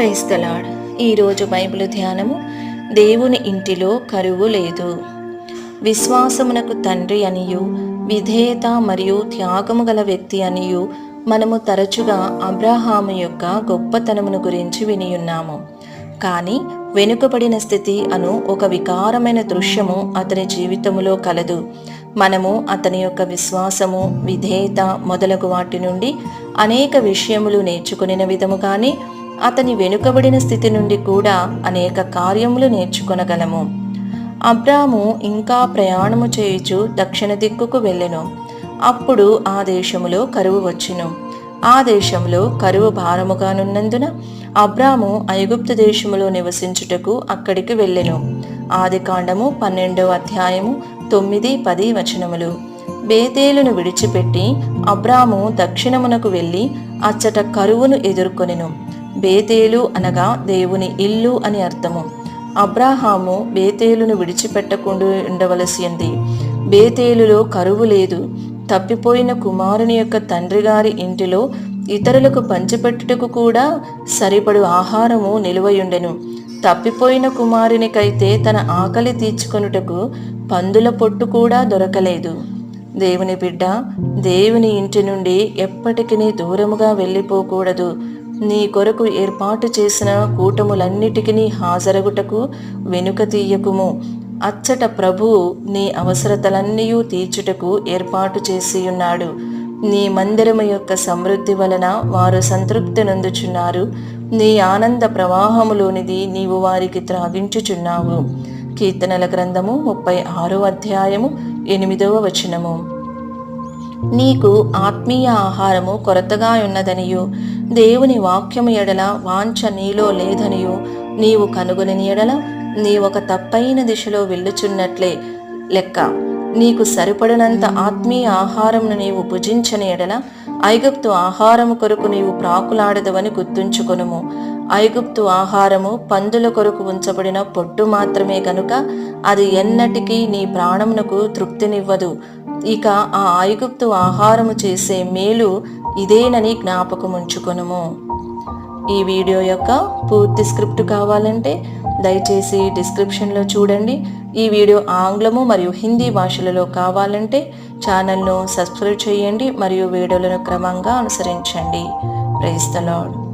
క్రైస్తలాడ్ ఈరోజు బైబిల్ ధ్యానము. దేవుని ఇంటిలో కరువు లేదు. విశ్వాసమునకు తండ్రి అనియు విధేయత మరియు త్యాగము గల వ్యక్తి అనియు మనము తరచుగా అబ్రాహాము యొక్క గొప్పతనమును గురించి వినియున్నాము కానీ వెనుకబడిన స్థితి అను ఒక వికారమైన దృశ్యము అతని జీవితములో కలదు. మనము అతని యొక్క విశ్వాసము విధేయత మొదలగు వాటి నుండి అనేక విషయములు నేర్చుకునిన విధముగానే అతని వెనుకబడిన స్థితి నుండి కూడా అనేక కార్యములు నేర్చుకొనగలము. అబ్రాము ఇంకా ప్రయాణము చేయుచు దక్షిణ దిక్కుకు వెళ్ళెను. అప్పుడు ఆ దేశములో కరువు వచ్చును. ఆ దేశంలో కరువు భారముగానున్నందున అబ్రాము ఐగుప్తు దేశములో నివసించుటకు అక్కడికి వెళ్ళెను. ఆది కాండము పన్నెండవ అధ్యాయము తొమ్మిది పది వచనములు. బేతేలును విడిచిపెట్టి అబ్రాము దక్షిణమునకు వెళ్ళి అచ్చట కరువును ఎదుర్కొనెను. బేతేలు అనగా దేవుని ఇల్లు అని అర్థము. అబ్రాహాము బేతేలును విడిచిపెట్టకుండా ఉండవలసింది. బేతేలులో కరువు లేదు. తప్పిపోయిన కుమారుని యొక్క తండ్రి గారి ఇంటిలో ఇతరులకు పంచిపెట్టుటకు కూడా సరిపడు ఆహారము నిలువయుండెను. తప్పిపోయిన కుమారునికైతే తన ఆకలి తీర్చుకొనుటకు పందుల పొట్టు కూడా దొరకలేదు. దేవుని బిడ్డ దేవుని ఇంటి నుండి ఎప్పటికీ దూరముగా వెళ్ళిపోకూడదు. నీ కొరకు ఏర్పాటు చేసిన కూటములన్నిటికీ హాజరగుటకు వెనుక తీయకుము. అచ్చట ప్రభువు నీ అవసరతలన్నీ తీర్చుటకు ఏర్పాటు చేసి ఉన్నాడు నీ మందిరము యొక్క సమృద్ధి వలన వారు సంతృప్తి నొందుచున్నారు. నీ ఆనంద ప్రవాహములోనిది నీవు వారికి త్రాగించుచున్నావు. కీర్తనల గ్రంథము ముప్పై ఆరో అధ్యాయము ఎనిమిదవ వచనము. నీకు ఆత్మీయ ఆహారము కొరతగా ఉన్నదనియు దేవుని వాక్యము ఎడల వాంఛ నీలో లేదనియు నీవు కనుగొని ఎడల నీ ఒక తప్పైన దిశలో వెళ్ళుచున్నట్లే లెక్క. నీకు సరిపడినంత ఆత్మీయ ఆహారంను నీవు భుజించని ఎడల ఐగుప్తు ఆహారము కొరకు నీవు ప్రాకులాడదవని గుర్తుంచుకొనుము. ఐగుప్తు ఆహారము పందుల కొరకు ఉంచబడిన పొట్టు మాత్రమే కనుక అది ఎన్నటికీ నీ ప్రాణమునకు తృప్తినివ్వదు. ఇక ఆ ఐగుప్తు ఆహారము చేసే మేలు ఇదేనని జ్ఞాపకముంచుకొనుము. ఈ వీడియో యొక్క పూర్తి స్క్రిప్ట్ కావాలంటే దయచేసి డిస్క్రిప్షన్లో చూడండి. ఈ వీడియో ఆంగ్లము మరియు హిందీ భాషలలో కావాలంటే ఛానల్ను సబ్స్క్రైబ్ చేయండి మరియు వీడియోలను క్రమంగా అనుసరించండి. Praise the lord